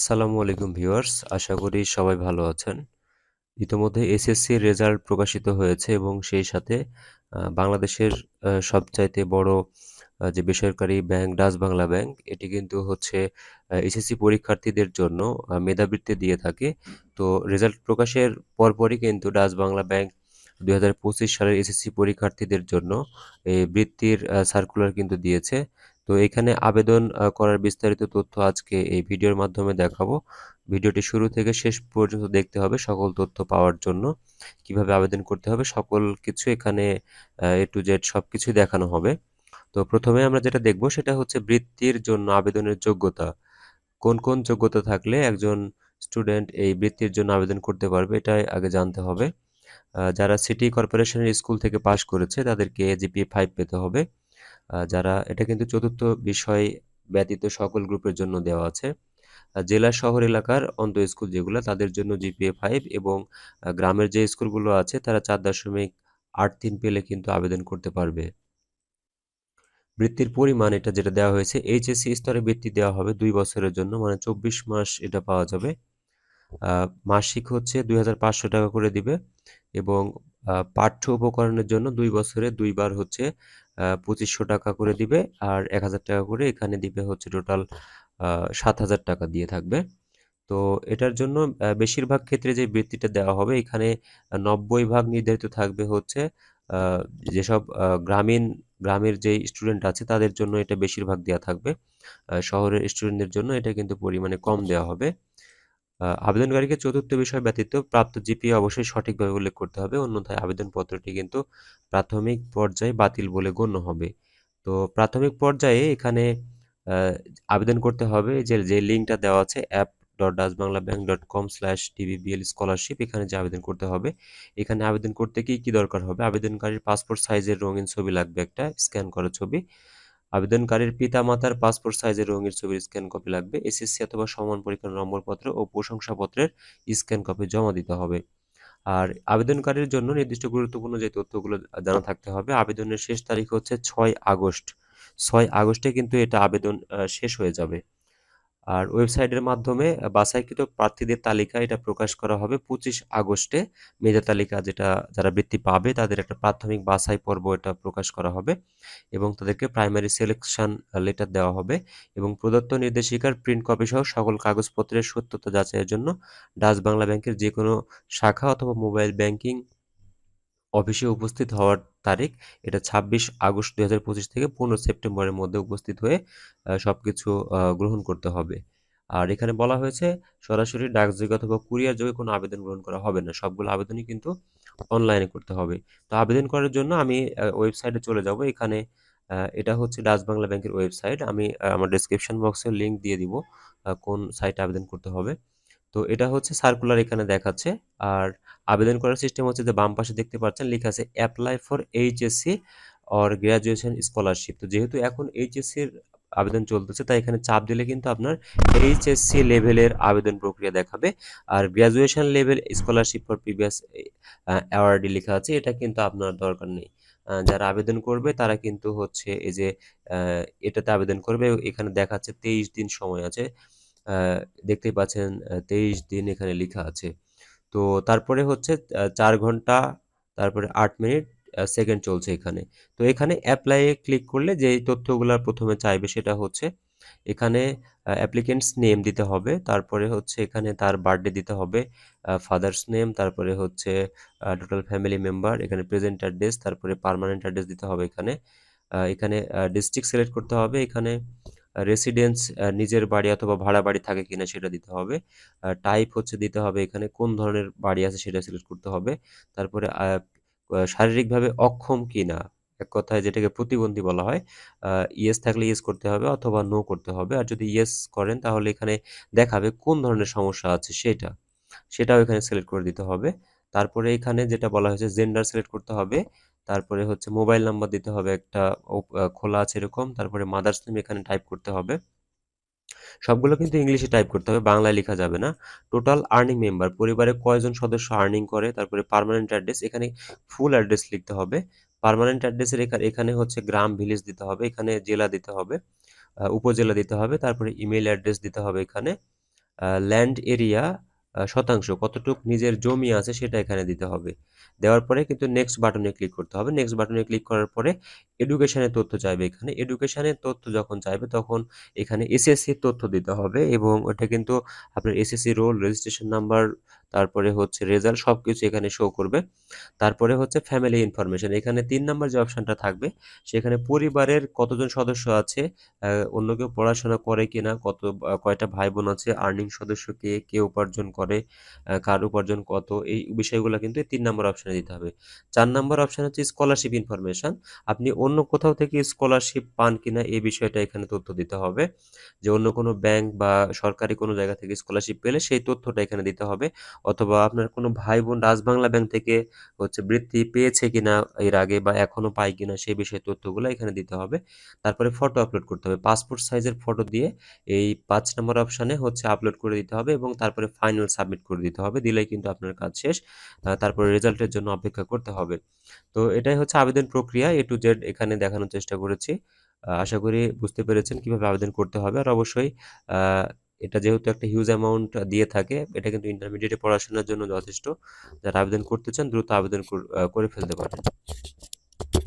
আসসালামু আলাইকুম ভিউয়ার্স, আশা করি সবাই ভালো আছেন। ইতোমধ্যে এসএসসির রেজাল্ট প্রকাশিত হয়েছে এবং সেই সাথে বাংলাদেশের সবচাইতে বড় যে বেসরকারি ব্যাংক ডাচ বাংলা ব্যাংক, এটি কিন্তু হচ্ছে এসএসসি পরীক্ষার্থীদের জন্য মেধাবৃত্তি দিয়ে থাকে। তো রেজাল্ট প্রকাশের পরপরই কিন্তু ডাচ বাংলা ব্যাংক দুই হাজার পঁচিশ সালের এসএসসি পরীক্ষার্থীদের জন্য, এই বৃত্তির সার্কুলার কিন্তু দিয়েছে। তো এখানে আবেদন করার বিস্তারিত তথ্য আজকে এই ভিডিওর মাধ্যমে দেখাবো। ভিডিওটি শুরু থেকে শেষ পর্যন্ত দেখতে হবে সকল তথ্য পাওয়ার জন্য। কীভাবে আবেদন করতে হবে সকল কিছু এখানে এ টু জেড সব কিছুই দেখানো হবে। তো প্রথমে আমরা যেটা দেখব সেটা হচ্ছে বৃত্তির জন্য আবেদনের যোগ্যতা। কোন কোন যোগ্যতা থাকলে একজন স্টুডেন্ট এই বৃত্তির জন্য আবেদন করতে পারবে এটাই আগে জানতে হবে। যারা সিটি কর্পোরেশনের স্কুল থেকে পাশ করেছে তাদেরকে জিপিএ ফাইভ পেতে হবে। যারা এটা কিন্তু চতুর্থ বিষয় ব্যতীত সকল গ্রুপের জন্য দেওয়া আছে। জেলা, শহর, এলাকার অন্ত স্কুল যেগুলো, তাদের জন্য জিপিএ ফাইভ এবং গ্রামের যে স্কুলগুলো আছে, তারা চার দশমিক আট তিন পেলে কিন্তু আবেদন করতে পারবে। বৃত্তির পরিমাণ এটা যেটা দেওয়া হয়েছে, এইচএসসি স্তরে বৃত্তি দেওয়া হবে দুই বছরের জন্য মানে চব্বিশ মাস এটা পাওয়া যাবে। মাসিক হচ্ছে দুই হাজার পাঁচশো টাকা করে দিবে এবং পাঠ্য উপকরণের জন্য দুই বছরে দুইবার হচ্ছে পঁচিশশো টাকা করে দিবে আর এক হাজার টাকা করে এখানে দিবে হচ্ছে টোটাল সাত হাজার টাকা দিয়ে থাকবে। তো এটার জন্য বেশিরভাগ ক্ষেত্রে যে বৃত্তিটা দেওয়া হবে, এখানে নব্বই ভাগ নির্ধারিত থাকবে হচ্ছে যেসব গ্রামীণ, গ্রামের যে স্টুডেন্ট আছে তাদের জন্য এটা বেশিরভাগ দেওয়া থাকবে। শহরের স্টুডেন্টদের জন্য এটা কিন্তু পরিমাণে কম দেওয়া হবে। আবেদনকারীকে চতুর্থ বিষয় ব্যতীত প্রাপ্ত জিপিএ অবশ্যই সঠিকভাবে উল্লেখ করতে হবে। অন্যথায় আবেদনপত্রটি কিন্তু প্রাথমিক পর্যায়ে বাতিল বলে গণ্য হবে। তো প্রাথমিক পর্যায়ে এখানে আবেদন করতে হবে যে যে লিঙ্কটা দেওয়া আছে app dot Dutch Bangla bank dot com slash TVBL scholarship এখানে যে আবেদন করতে হবে, এখানে আবেদন করতে কি কি দরকার হবে? আবেদনকারীর পাসপোর্ট সাইজের রঙিন ছবি লাগবে একটা স্ক্যান করা ছবি। আবেদনকারীর পিতামাতার পাসপোর্ট সাইজের রঙিন ছবির স্ক্যান কপি লাগবে, এসএসসি অথবা সমান পরীক্ষার নম্বরপত্র ও প্রশংসাপত্রের স্ক্যান কপি জমা দিতে হবে। আর আবেদনকারীর জন্য নির্দিষ্ট গুরুত্বপূর্ণ যে তথ্যগুলো জানা থাকতে হবে, আবেদনের শেষ তারিখ হচ্ছে ছয় আগস্ট। ছয় আগস্টে কিন্তু এটা আবেদন শেষ হয়ে যাবে। আর ওয়েবসাইটের মাধ্যমে বাছাইকৃত প্রার্থীদের তালিকা এটা প্রকাশ করা হবে পঁচিশ আগস্টে। মেধা তালিকা যেটা, যারা বৃত্তি পাবে, তাদের একটা প্রাথমিক বাছাই পর্ব এটা প্রকাশ করা হবে এবং তাদেরকে প্রাইমারি সিলেকশন লেটার দেওয়া হবে এবং প্রদত্ত নির্দেশিকার প্রিন্ট কপি সহ সকল কাগজপত্রের সত্যতা যাচাইয়ের জন্য ডাচ বাংলা ব্যাংকের যে কোনো শাখা অথবা মোবাইল ব্যাংকিং অফিসে উপস্থিত হওয়ার তারিখ, এটা ছাব্বিশ আগস্ট দুই হাজার পঁচিশ থেকে পনেরো সেপ্টেম্বরের মধ্যে উপস্থিত হয়ে সব কিছু গ্রহণ করতে হবে। আর এখানে বলা হয়েছে, সরাসরি ডাকযোগে অথবা কুরিয়ার যোগে কোনো আবেদন গ্রহণ করা হবে না। সবগুলো আবেদনই কিন্তু অনলাইনে করতে হবে। তো আবেদন করার জন্য আমি ওয়েবসাইটে চলে যাব। এখানে এটা হচ্ছে ডাচ বাংলা ব্যাংকের ওয়েবসাইট। আমি আমার ডেসক্রিপশন বক্সে লিংক দিয়ে দিব কোন সাইটে আবেদন করতে হবে। তো এটা হচ্ছে সার্কুলার এখানে দেখাচ্ছে। আর আবেদন করার সিস্টেম হচ্ছে যে বাম পাশে দেখতে পাচ্ছেন লেখা আছে apply for HSC or graduation scholarship তো যেহেতু এখন এইচএসসির আবেদন চলতেছে, তাই এখানে চাপ দিলে কিন্তু আপনার এইচএসসি লেভেলের আবেদন প্রক্রিয়া দেখাবে। আর graduation level scholarship for previous অ্যাওয়ার্ডে লেখা আছে, এটা কিন্তু আপনার দরকার নেই। যারা আবেদন করবে, তারা কিন্তু হচ্ছে এই যে এটাতে আবেদন করবে। এখানে দেখাচ্ছে তেইশ দিন সময় আছে। দেখতেই পাচ্ছেন তেইশ দিন এখানে লেখা আছে। তো তারপরে হচ্ছে চার ঘণ্টা, তারপরে আট মিনিট সেকেন্ড চলছে এখানে। তো এখানে অ্যাপ্লাইয়ে ক্লিক করলে যে তথ্যগুলো প্রথমে চাইবে সেটা হচ্ছে, এখানে অ্যাপ্লিকেন্টস নেম দিতে হবে। তারপরে হচ্ছে এখানে তার বার্থডে দিতে হবে ফাদার্স নেম তারপরে হচ্ছে টোটাল ফ্যামিলি মেম্বার এখানে প্রেজেন্ট অ্যাড্রেস তারপরে পার্মানেন্ট অ্যাড্রেস দিতে হবে এখানে। এখানে ডিস্ট্রিক্ট সিলেক্ট করতে হবে। এখানে রেসিডেন্স নিজের বাড়ি অথবা ভাড়া বাড়ি থাকে কিনা সেটা দিতে হবে। টাইপ হচ্ছে দিতে হবে এখানে কোন ধরনের বাড়ি আছে সেটা সিলেক্ট করতে হবে। তারপরে শারীরিকভাবে অক্ষম কিনা, এক কথায় যেটাকে প্রতিবন্ধী বলা হয় ইয়েস থাকলে ইয়েস করতে হবে অথবা নো করতে হবে। আর যদি ইয়েস করেন তাহলে এখানে দেখাবে কোন ধরনের সমস্যা আছে সেটা, সেটাও এখানে সিলেক্ট করে দিতে হবে। তারপরে এখানে যেটা বলা হয়েছে জেন্ডার সিলেক্ট করতে হবে। তারপরে হচ্ছে মোবাইল নাম্বার দিতে হবে একটা খোলা আছে এরকম, তারপরে মাদার্স নেম এখানে টাইপ করতে হবে। সবগুলো কিন্তু ইংলিশে টাইপ করতে হবে, বাংলায় লেখা যাবে না। টোটাল আর্নিং মেম্বার পরিবারে কয়জন সদস্য আর্নিং করে, তারপরে পার্মানেন্ট অ্যাড্রেস এখানে ফুল অ্যাড্রেস লিখতে হবে। পার্মানেন্ট অ্যাড্রেসের এখানে এখানে হচ্ছে গ্রাম ভিলেজ দিতে হবে, এখানে জেলা দিতে হবে উপজেলা দিতে হবে, তারপরে ইমেল অ্যাড্রেস দিতে হবে এখানে। ল্যান্ড এরিয়া শতাংশ, কতটুক নিজের জমি আছে সেটা এখানে দিতে হবে। দেওয়ার পরে কিন্তু নেক্সট বাটনে ক্লিক করতে হবে। নেক্সট বাটনে ক্লিক করার পরে এডুকেশনের তথ্য চাইবে এখানে। এডুকেশনের তথ্য যখন চাইবে তখন এখানে এসএসসির তথ্য দিতে হবে এবং ওটা কিন্তু আপনার এসএসসি রোল রেজিস্ট্রেশন নাম্বার তারপরে হচ্ছে রেজাল্ট সব কিছু এখানে শো করবে। তারপরে হচ্ছে ফ্যামিলি ইনফরমেশন এখানে তিন নম্বর যে অপশানটা থাকবে, সেখানে পরিবারের কতজন সদস্য আছে অন্য কেউ পড়াশোনা করে কিনা, কত, কয়টা ভাই বোন আছে আর্নিং সদস্য কে কে উপার্জন করে কার উপার্জন কত, এই বিষয়গুলো কিন্তু তিন নম্বর অপশানে দিতে হবে। চার নম্বর অপশান হচ্ছে স্কলারশিপ ইনফরমেশন আপনি অন্য কোথাও থেকে স্কলারশিপ পান কিনা, এই বিষয়টা এখানে তথ্য দিতে হবে। যে অন্য কোনো ব্যাংক বা সরকারি কোনো জায়গা থেকে স্কলারশিপ পেলে সেই তথ্যটা এখানে দিতে হবে। অথবা আপনার কোনো ভাই বোন রাজবাংলা ব্যাংক থেকে হচ্ছে বৃত্তি পেয়েছে কিনা এর আগে বা এখনও পায় কিনা সেই বিষয়ে তথ্যগুলো এখানে দিতে হবে। তারপরে ফটো আপলোড করতে হবে। পাসপোর্ট সাইজের ফটো দিয়ে এই পাঁচ নম্বর অপশানে হচ্ছে আপলোড করে দিতে হবে এবং তারপরে ফাইনাল সাবমিট করে দিতে হবে। দিলেই কিন্তু আপনার কাজ শেষ। তারপরে রেজাল্টের জন্য অপেক্ষা করতে হবে। তো এটাই হচ্ছে আবেদন প্রক্রিয়া। এ টু জেড এখানে দেখানোর চেষ্টা করেছি। আশা করি বুঝতে পেরেছেন কীভাবে আবেদন করতে হবে। আর অবশ্যই এটা যেহেতু একটা হিউজ অ্যামাউন্ট দিয়ে থাকে, এটা কিন্তু ইন্টারমিডিয়েটে পড়াশোনার জন্য যথেষ্ট। যারা আবেদন করতে চান, দ্রুত আবেদন করে ফেলতে পারেন।